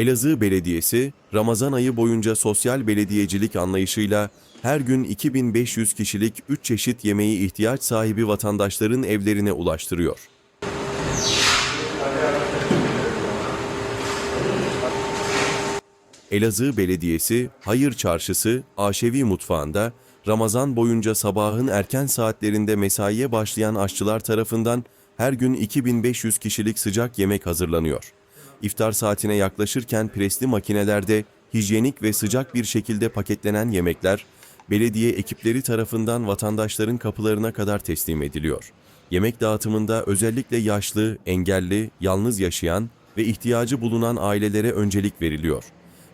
Elazığ Belediyesi, Ramazan ayı boyunca sosyal belediyecilik anlayışıyla her gün 2500 kişilik 3 çeşit yemeği ihtiyaç sahibi vatandaşların evlerine ulaştırıyor. Elazığ Belediyesi Hayır Çarşısı Aşevi Mutfağı'nda Ramazan boyunca sabahın erken saatlerinde mesaiye başlayan aşçılar tarafından her gün 2500 kişilik sıcak yemek hazırlanıyor. İftar saatine yaklaşırken presli makinelerde hijyenik ve sıcak bir şekilde paketlenen yemekler belediye ekipleri tarafından vatandaşların kapılarına kadar teslim ediliyor. Yemek dağıtımında özellikle yaşlı, engelli, yalnız yaşayan ve ihtiyacı bulunan ailelere öncelik veriliyor.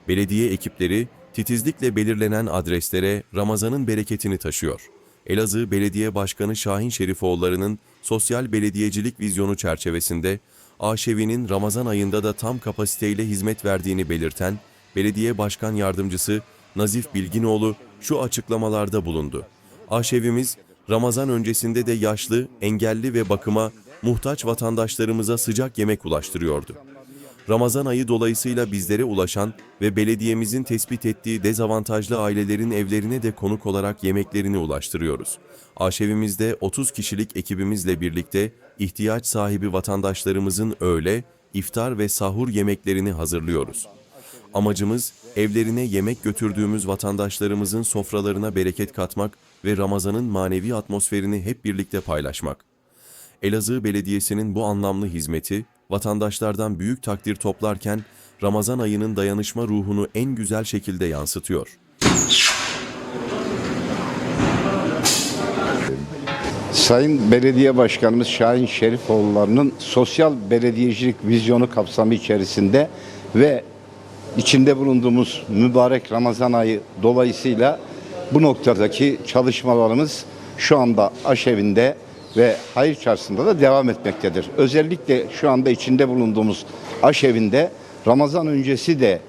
Belediye ekipleri titizlikle belirlenen adreslere Ramazan'ın bereketini taşıyor. Elazığ Belediye Başkanı Şahin Şerifoğulları'nın sosyal belediyecilik vizyonu çerçevesinde Aşevi'nin Ramazan ayında da tam kapasiteyle hizmet verdiğini belirten Belediye Başkan Yardımcısı Nazif Bilginoğlu şu açıklamalarda bulundu. Aşevimiz Ramazan öncesinde de yaşlı, engelli ve bakıma muhtaç vatandaşlarımıza sıcak yemek ulaştırıyordu. Ramazan ayı dolayısıyla bizlere ulaşan ve belediyemizin tespit ettiği dezavantajlı ailelerin evlerine de konuk olarak yemeklerini ulaştırıyoruz. Aşevimizde 30 kişilik ekibimizle birlikte ihtiyaç sahibi vatandaşlarımızın öğle, iftar ve sahur yemeklerini hazırlıyoruz. Amacımız evlerine yemek götürdüğümüz vatandaşlarımızın sofralarına bereket katmak ve Ramazan'ın manevi atmosferini hep birlikte paylaşmak. Elazığ Belediyesi'nin bu anlamlı hizmeti vatandaşlardan büyük takdir toplarken Ramazan ayının dayanışma ruhunu en güzel şekilde yansıtıyor. Sayın Belediye Başkanımız Şahin Şerifoğulları'nın sosyal belediyecilik vizyonu kapsamı içerisinde ve içinde bulunduğumuz mübarek Ramazan ayı dolayısıyla bu noktadaki çalışmalarımız şu anda aşevinde ve hayır çarşısında da devam etmektedir. Özellikle şu anda içinde bulunduğumuz aşevinde Ramazan öncesi de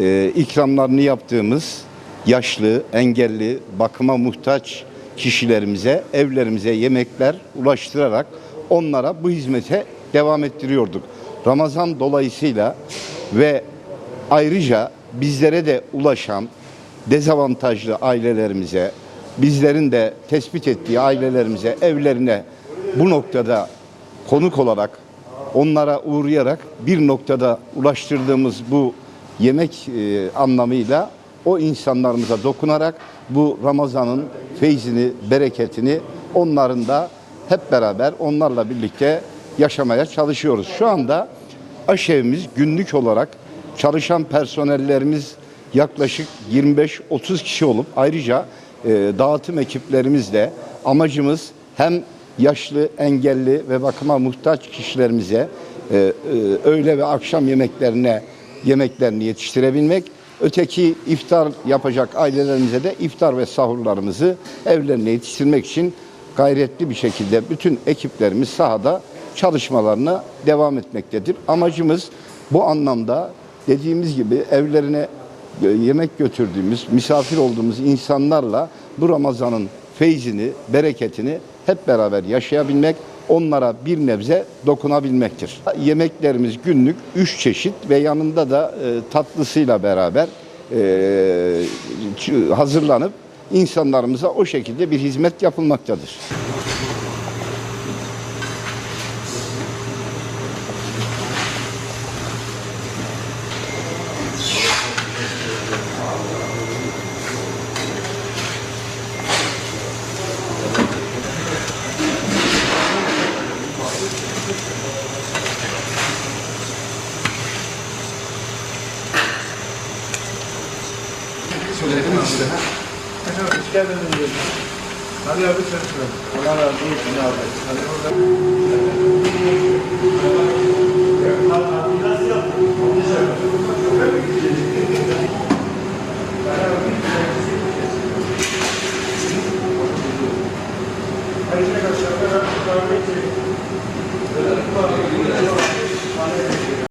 e, ikramlarını yaptığımız yaşlı, engelli, bakıma muhtaç kişilerimize, evlerimize yemekler ulaştırarak onlara bu hizmete devam ettiriyorduk. Ramazan dolayısıyla ve ayrıca bizlere de ulaşan dezavantajlı ailelerimize, bizlerin de tespit ettiği ailelerimize, evlerine bu noktada konuk olarak onlara uğrayarak bir noktada ulaştırdığımız bu yemek e, anlamıyla o insanlarımıza dokunarak bu Ramazan'ın feyzini, bereketini onların da hep beraber onlarla birlikte yaşamaya çalışıyoruz. Şu anda aşevimiz günlük olarak çalışan personellerimiz yaklaşık 25-30 kişi olup ayrıca e, dağıtım ekiplerimizle amacımız hem yaşlı, engelli ve bakıma muhtaç kişilerimize e, e, öğle ve akşam yemeklerine yemeklerini yetiştirebilmek. Öteki iftar yapacak ailelerimize de iftar ve sahurlarımızı evlerine yetiştirmek için gayretli bir şekilde bütün ekiplerimiz sahada çalışmalarına devam etmektedir. Amacımız bu anlamda dediğimiz gibi evlerine yemek götürdüğümüz, misafir olduğumuz insanlarla bu Ramazan'ın feyzini, bereketini hep beraber yaşayabilmek, onlara bir nebze dokunabilmektir. Yemeklerimiz günlük üç çeşit ve yanında da e, tatlısıyla beraber e, hazırlanıp insanlarımıza o şekilde bir hizmet yapılmaktadır. Söyledim işte. Hadi abi sen şuraya. Allah razı olsun abi. Hadi orada.